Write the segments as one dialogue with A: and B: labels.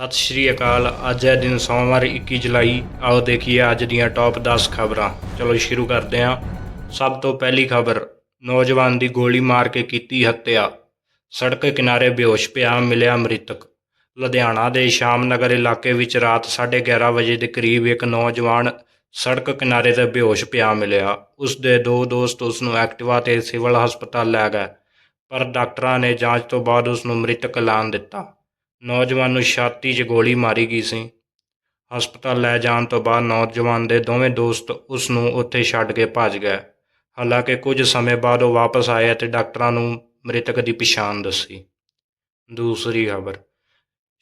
A: ਸਤਿ ਸ਼੍ਰੀ ਅਕਾਲ। ਅੱਜ ਹੈ ਦਿਨ ਸੋਮਵਾਰ 21 ਜੁਲਾਈ। ਆਓ ਦੇਖੀਏ ਅੱਜ ਦੀਆਂ ਟੌਪ 10 ਖਬਰਾਂ। ਚਲੋ ਸ਼ੁਰੂ ਕਰਦੇ ਹਾਂ। ਸਭ ਤੋਂ ਪਹਿਲੀ ਖਬਰ, ਨੌਜਵਾਨ ਦੀ ਗੋਲੀ ਮਾਰ ਕੇ ਕੀਤੀ ਹੱਤਿਆ। ਸੜਕ ਕਿਨਾਰੇ ਬੇਹੋਸ਼ ਪਿਆ ਮਿਲਿਆ ਮ੍ਰਿਤਕ। ਲੁਧਿਆਣਾ ਦੇ ਸ਼ਾਮ ਨਗਰ ਇਲਾਕੇ ਵਿੱਚ ਰਾਤ 11:30 ਵਜੇ ਦੇ ਕਰੀਬ ਇੱਕ ਨੌਜਵਾਨ ਸੜਕ ਕਿਨਾਰੇ ਤੇ ਬੇਹੋਸ਼ ਪਿਆ ਮਿਲਿਆ। ਉਸ ਦੇ ਦੋ ਦੋਸਤ ਉਸ ਨੂੰ ਐਕਟਿਵਾ ਤੇ ਸਿਵਲ ਹਸਪਤਾਲ ਲੈ ਗਏ, ਪਰ ਡਾਕਟਰਾਂ ਨੇ ਜਾਂਚ ਤੋਂ ਬਾਅਦ ਉਸ ਨੂੰ ਮ੍ਰਿਤਕ ਐਲਾਨ ਦਿੱਤਾ। ਨੌਜਵਾਨ ਨੂੰ ਛਾਤੀ 'ਚ ਗੋਲੀ ਮਾਰੀ ਗਈ ਸੀ। ਹਸਪਤਾਲ ਲੈ ਜਾਣ ਤੋਂ ਬਾਅਦ ਨੌਜਵਾਨ ਦੇ ਦੋਵੇਂ ਦੋਸਤ ਉਸ ਨੂੰ ਉੱਥੇ ਛੱਡ ਕੇ ਭੱਜ ਗਏ। ਹਾਲਾਂਕਿ ਕੁਝ ਸਮੇਂ ਬਾਅਦ ਉਹ ਵਾਪਸ ਆਏ ਅਤੇ ਡਾਕਟਰਾਂ ਨੂੰ ਮ੍ਰਿਤਕ ਦੀ ਪਛਾਣ ਦੱਸੀ। ਦੂਸਰੀ ਖਬਰ,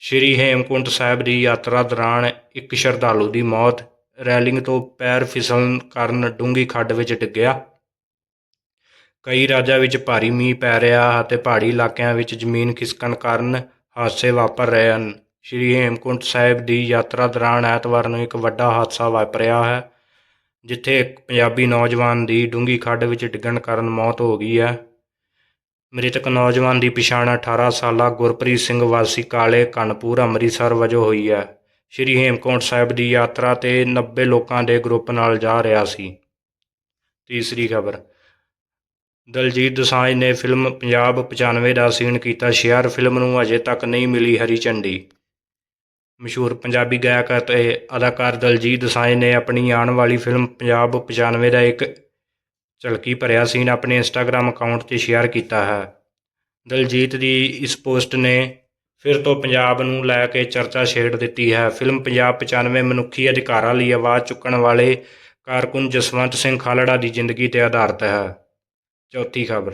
A: ਸ਼੍ਰੀ ਹੇਮਕੁੰਟ ਸਾਹਿਬ ਦੀ ਯਾਤਰਾ ਦੌਰਾਨ ਇੱਕ ਸ਼ਰਧਾਲੂ ਦੀ ਮੌਤ ਰੈਲਿੰਗ ਤੋਂ ਪੈਰ ਫਿਸਲਣ ਕਾਰਨ ਡੂੰਗੀ ਖੱਡ ਵਿੱਚ ਡਿੱਗਿਆ। ਕਈ ਰਾਜਾਂ ਵਿੱਚ ਭਾਰੀ ਮੀਂਹ ਪੈ ਰਿਹਾ ਅਤੇ ਪਹਾੜੀ ਇਲਾਕਿਆਂ ਵਿੱਚ ਜ਼ਮੀਨ ਖਿਸਕਣ ਕਾਰਨ ਹਾਦਸੇ ਵਾਪਰ ਰਹੇ ਹਨ। ਸ਼੍ਰੀ ਹੇਮਕੁੰਟ ਸਾਹਿਬ ਦੀ ਯਾਤਰਾ ਦੌਰਾਨ ਐਤਵਾਰ ਨੂੰ ਇੱਕ ਵੱਡਾ ਹਾਦਸਾ ਵਾਪਰਿਆ ਹੈ, ਜਿੱਥੇ ਇੱਕ ਪੰਜਾਬੀ ਨੌਜਵਾਨ ਦੀ ਡੂੰਗੀ ਖੱਡ ਵਿੱਚ ਡਿੱਗਣ ਕਾਰਨ ਮੌਤ ਹੋ ਗਈ ਹੈ। ਮ੍ਰਿਤਕ ਨੌਜਵਾਨ ਦੀ ਪਛਾਣ 18 ਸਾਲਾ ਗੁਰਪ੍ਰੀਤ ਸਿੰਘ ਵਾਸੀ ਕਾਲੇ, ਕਨਪੂਰ, ਅੰਮ੍ਰਿਤਸਰ ਵਜੋਂ ਹੋਈ ਹੈ। ਸ਼੍ਰੀ ਹੇਮਕੁੰਟ ਸਾਹਿਬ ਦੀ ਯਾਤਰਾ ਤੇ 90 ਲੋਕਾਂ ਦੇ ਗਰੁੱਪ ਨਾਲ ਜਾ ਰਿਹਾ ਸੀ। ਤੀਸਰੀ ਖਬਰ ਦਲਜੀਤ ਦੋਸਾਂਝ ਨੇ ਫਿਲਮ ਪੰਜਾਬ 95 ਦਾ ਸੀਨ ਕੀਤਾ। ਸ਼ੇਅਰ ਫਿਲਮ ਨੂੰ ਅਜੇ ਤੱਕ ਨਹੀਂ ਮਿਲੀ ਹਰੀ ਝੰਡੀ। ਮਸ਼ਹੂਰ ਪੰਜਾਬੀ ਗਾਇਕ ਅਤੇ ਅਦਾਕਾਰ ਦਲਜੀਤ ਦੋਸਾਂਝ ਨੇ ਆਪਣੀ ਆਉਣ ਵਾਲੀ ਫਿਲਮ ਪੰਜਾਬ 95 ਦਾ ਇੱਕ ਝਲਕੀ ਭਰਿਆ ਸੀਨ ਆਪਣੇ ਇੰਸਟਾਗ੍ਰam ਅਕਾਊਂਟ 'ਤੇ ਸ਼ੇਅਰ ਕੀਤਾ ਹੈ। ਦਲਜੀਤ ਦੀ ਇਸ ਪੋਸਟ ਨੇ ਫਿਰ ਤੋਂ ਪੰਜਾਬ ਨੂੰ ਲੈ ਕੇ ਚਰਚਾ ਛੇੜ ਦਿੱਤੀ ਹੈ। ਫਿਲਮ ਪੰਜਾਬ 95 ਮਨੁੱਖੀ ਅਧਿਕਾਰਾਂ ਲਈ ਆਵਾਜ਼ ਚੁੱਕਣ ਵਾਲੇ ਕਾਰਕੁਨ ਜਸਵੰਤ ਸਿੰਘ ਖਾਲੜਾ ਦੀ ਜ਼ਿੰਦਗੀ ਤੇ ਆਧਾਰਿਤ ਹੈ। ਚੌਥੀ ਖਬਰ।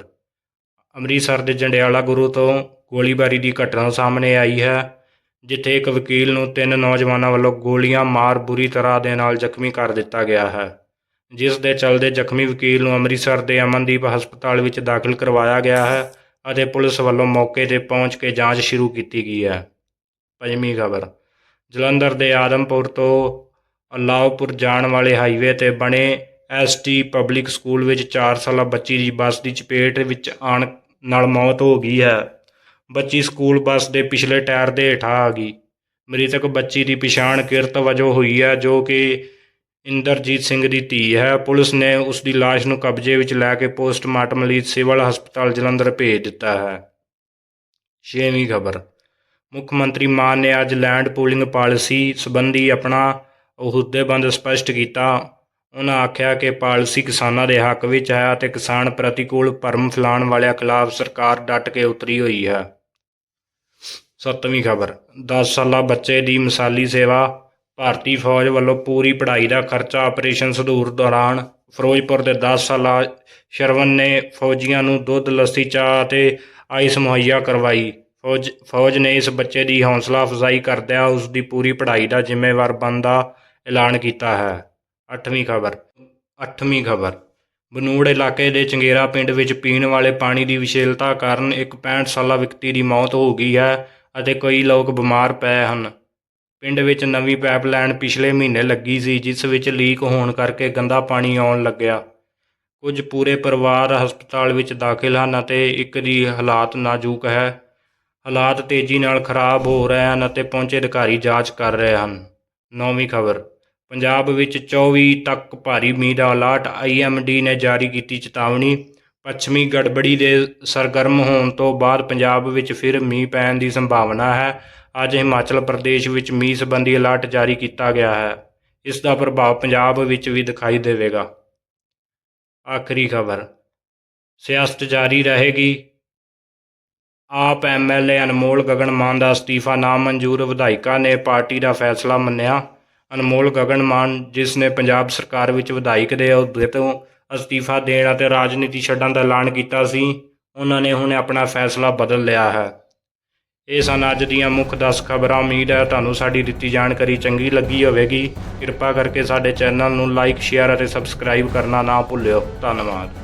A: ਅੰਮ੍ਰਿਤਸਰ ਦੇ ਜੰਡਿਆਲਾ ਗੁਰੂ ਤੋਂ ਗੋਲੀਬਾਰੀ ਦੀ ਘਟਨਾ ਸਾਹਮਣੇ ਆਈ ਹੈ, ਜਿੱਥੇ ਇੱਕ ਵਕੀਲ ਨੂੰ ਤਿੰਨ ਨੌਜਵਾਨਾਂ ਵੱਲੋਂ ਗੋਲੀਆਂ ਮਾਰ ਬੁਰੀ ਤਰ੍ਹਾਂ ਦੇ ਨਾਲ ਜ਼ਖਮੀ ਕਰ ਦਿੱਤਾ ਗਿਆ ਹੈ। ਜਿਸ ਦੇ ਚਲਦੇ ਜ਼ਖਮੀ ਵਕੀਲ ਨੂੰ ਅੰਮ੍ਰਿਤਸਰ ਦੇ ਅਮਨਦੀਪ ਹਸਪਤਾਲ ਵਿੱਚ ਦਾਖਲ ਕਰਵਾਇਆ ਗਿਆ ਹੈ ਅਤੇ ਪੁਲਿਸ ਵੱਲੋਂ ਮੌਕੇ ਤੇ ਪਹੁੰਚ ਕੇ ਜਾਂਚ ਸ਼ੁਰੂ ਕੀਤੀ ਗਈ ਹੈ। ਪੰਜਵੀਂ ਖਬਰ। ਜਲੰਧਰ ਦੇ ਆਦਮਪੁਰ ਤੋਂ ਅਲਾਉਪੁਰ ਜਾਣ ਵਾਲੇ ਹਾਈਵੇ ਤੇ ਬਣੇ ਐਸਟੀ ਪਬਲਿਕ ਸਕੂਲ ਵਿੱਚ 4 ਸਾਲਾ ਬੱਚੀ ਦੀ ਬੱਸ ਦੀ ਚਪੇਟ ਵਿੱਚ ਆਣ ਨਾਲ ਮੌਤ ਹੋ ਗਈ ਹੈ। ਬੱਚੀ ਸਕੂਲ ਬੱਸ ਦੇ ਪਿਛਲੇ ਟਾਇਰ ਦੇ ਹੇਠਾਂ ਆ ਗਈ। ਮ੍ਰਿਤਕ ਬੱਚੀ ਦੀ ਪਛਾਣ ਕਿਰਤ ਵਜੋਂ ਹੋਈ ਹੈ, ਜੋ ਕਿ ਇੰਦਰਜੀਤ ਸਿੰਘ ਦੀ ਧੀ ਹੈ। ਪੁਲਿਸ ਨੇ ਉਸ ਦੀ ਲਾਸ਼ ਨੂੰ ਕਬਜ਼ੇ ਵਿੱਚ ਲੈ ਕੇ ਪੋਸਟਮਾਰਟਮ ਲਈ ਸਿਵਲ ਹਸਪਤਾਲ ਜਲੰਧਰ ਭੇਜ ਦਿੱਤਾ ਹੈ। ਛੇਵੀਂ ਖਬਰ। ਮੁੱਖ ਮੰਤਰੀ ਮਾਨ ਨੇ ਅੱਜ ਲੈਂਡ ਪੂਲਿੰਗ ਪਾਲਿਸੀ ਸੰਬੰਧੀ ਆਪਣਾ ਅਹੁਦੇਬੰਦ ਸਪਸ਼ਟ ਕੀਤਾ। ਉਹਨਾਂ ਆਖਿਆ ਕਿ ਪਾਲਿਸੀ ਕਿਸਾਨਾਂ ਦੇ ਹੱਕ ਵਿੱਚ ਹੈ ਅਤੇ ਕਿਸਾਨ ਪ੍ਰਤੀਕੂਲ ਭਰਮ ਫੈਲਾਉਣ ਵਾਲਿਆਂ ਖਿਲਾਫ ਸਰਕਾਰ ਡਟ ਕੇ ਉਤਰੀ ਹੋਈ ਹੈ। ਸੱਤਵੀਂ ਖਬਰ 10 ਸਾਲਾ ਬੱਚੇ ਦੀ ਮਿਸਾਲੀ ਸੇਵਾ, ਭਾਰਤੀ ਫੌਜ ਵੱਲੋਂ ਪੂਰੀ ਪੜ੍ਹਾਈ ਦਾ ਖਰਚਾ ਆਪਰੇਸ਼ਨ ਸਧੂਰ ਦੌਰਾਨ ਫਿਰੋਜ਼ਪੁਰ ਦੇ 10 ਸਾਲਾ ਸ਼ਰਵਨ ਨੇ ਫੌਜੀਆਂ ਨੂੰ ਦੁੱਧ, ਲੱਸੀ, ਚਾਹ ਅਤੇ ਆਈਸ ਮੁਹੱਈਆ ਕਰਵਾਈ। ਫੌਜ ਫੌਜ ਨੇ ਇਸ ਬੱਚੇ ਦੀ ਹੌਸਲਾ ਅਫਜ਼ਾਈ ਕਰਦਿਆਂ ਉਸ ਦੀ ਪੂਰੀ ਪੜ੍ਹਾਈ ਦਾ ਜ਼ਿੰਮੇਵਾਰ ਬਣਨ ਐਲਾਨ ਕੀਤਾ ਹੈ। ਅੱਠਵੀਂ ਖਬਰ। ਅੱਠਵੀਂ ਖਬਰ। ਬਨੂੜ ਇਲਾਕੇ ਦੇ ਚੰਗੇਰਾ ਪਿੰਡ ਵਿੱਚ ਪੀਣ ਵਾਲੇ ਪਾਣੀ ਦੀ ਵਿਸ਼ੇਲਤਾ ਕਾਰਨ ਇੱਕ 65 ਸਾਲਾ ਵਿਅਕਤੀ ਦੀ ਮੌਤ ਹੋ ਗਈ ਹੈ ਅਤੇ ਕਈ ਲੋਕ ਬਿਮਾਰ ਪਏ ਹਨ। ਪਿੰਡ ਵਿੱਚ ਨਵੀਂ ਪਾਈਪਲਾਈਨ ਪਿਛਲੇ ਮਹੀਨੇ ਲੱਗੀ ਸੀ, ਜਿਸ ਵਿੱਚ ਲੀਕ ਹੋਣ ਕਰਕੇ ਗੰਦਾ ਪਾਣੀ ਆਉਣ ਲੱਗਿਆ। ਕੁਝ ਪੂਰੇ ਪਰਿਵਾਰ ਹਸਪਤਾਲ ਵਿੱਚ ਦਾਖਲ ਹਨ ਅਤੇ ਇੱਕ ਦੀ ਹਾਲਾਤ ਨਾਜ਼ੁਕ ਹੈ। ਹਾਲਾਤ ਤੇਜ਼ੀ ਨਾਲ ਖਰਾਬ ਹੋ ਰਹੇ ਹਨ ਅਤੇ ਪਹੁੰਚੇ ਅਧਿਕਾਰੀ ਜਾਂਚ ਕਰ ਰਹੇ ਹਨ। ਨੌਵੀਂ ਖਬਰ। ਪੰਜਾਬ ਵਿੱਚ 24 ਤੱਕ ਭਾਰੀ ਮੀਂਹ ਦਾ ਅਲਰਟ ਆਈਐਮਡੀ ਨੇ ਜਾਰੀ ਕੀਤੀ ਚੇਤਾਵਨੀ। ਪੱਛਮੀ ਗੜਬੜੀ ਦੇ ਸਰਗਰਮ ਹੋਣ ਤੋਂ ਬਾਅਦ ਪੰਜਾਬ ਵਿੱਚ ਫਿਰ ਮੀਂਹ ਪੈਣ ਦੀ ਸੰਭਾਵਨਾ ਹੈ। ਅੱਜ ਹਿਮਾਚਲ ਪ੍ਰਦੇਸ਼ ਵਿੱਚ ਮੀਂਹ ਸੰਬੰਧੀ ਅਲਰਟ ਜਾਰੀ ਕੀਤਾ ਗਿਆ ਹੈ। ਇਸ ਦਾ ਪ੍ਰਭਾਵ ਪੰਜਾਬ ਵਿੱਚ ਵੀ ਦਿਖਾਈ ਦੇਵੇਗਾ। ਆਖਰੀ ਖਬਰ। ਸਿਆਸਤ ਜਾਰੀ ਰਹੇਗੀ। ਆਪ ਐਮਐਲਏ ਅਨਮੋਲ ਗਗਨ ਮਾਨ ਦਾ ਅਸਤੀਫਾ ਨਾਮਨਜ਼ੂਰ ਵਿਧਾਇਕਾਂ ਨੇ ਪਾਰਟੀ ਦਾ ਫੈਸਲਾ ਮੰਨਿਆ। ਅਨਮੋਲ ਗਗਨ ਮਾਨ, ਜਿਸ ਨੇ ਪੰਜਾਬ ਸਰਕਾਰ ਵਿੱਚ ਵਿਧਾਇਕ ਦੇ ਅਹੁਦੇ ਤੋਂ ਅਸਤੀਫਾ ਦੇਣ ਅਤੇ ਰਾਜਨੀਤੀ ਛੱਡਣ ਦਾ ਐਲਾਨ ਕੀਤਾ ਸੀ, ਉਹਨਾਂ ਨੇ ਹੁਣ ਆਪਣਾ ਫੈਸਲਾ ਬਦਲ ਲਿਆ ਹੈ। ਇਹ ਸਨ ਅੱਜ ਦੀਆਂ ਮੁੱਖ 10 ਖਬਰਾਂ। ਉਮੀਦ ਹੈ ਤੁਹਾਨੂੰ ਸਾਡੀ ਦਿੱਤੀ ਜਾਣਕਾਰੀ ਚੰਗੀ ਲੱਗੀ ਹੋਵੇਗੀ। ਕਿਰਪਾ ਕਰਕੇ ਸਾਡੇ ਚੈਨਲ ਨੂੰ ਲਾਈਕ, ਸ਼ੇਅਰ ਅਤੇ ਸਬਸਕ੍ਰਾਈਬ ਕਰਨਾ ਨਾ ਭੁੱਲਿਓ। ਧੰਨਵਾਦ।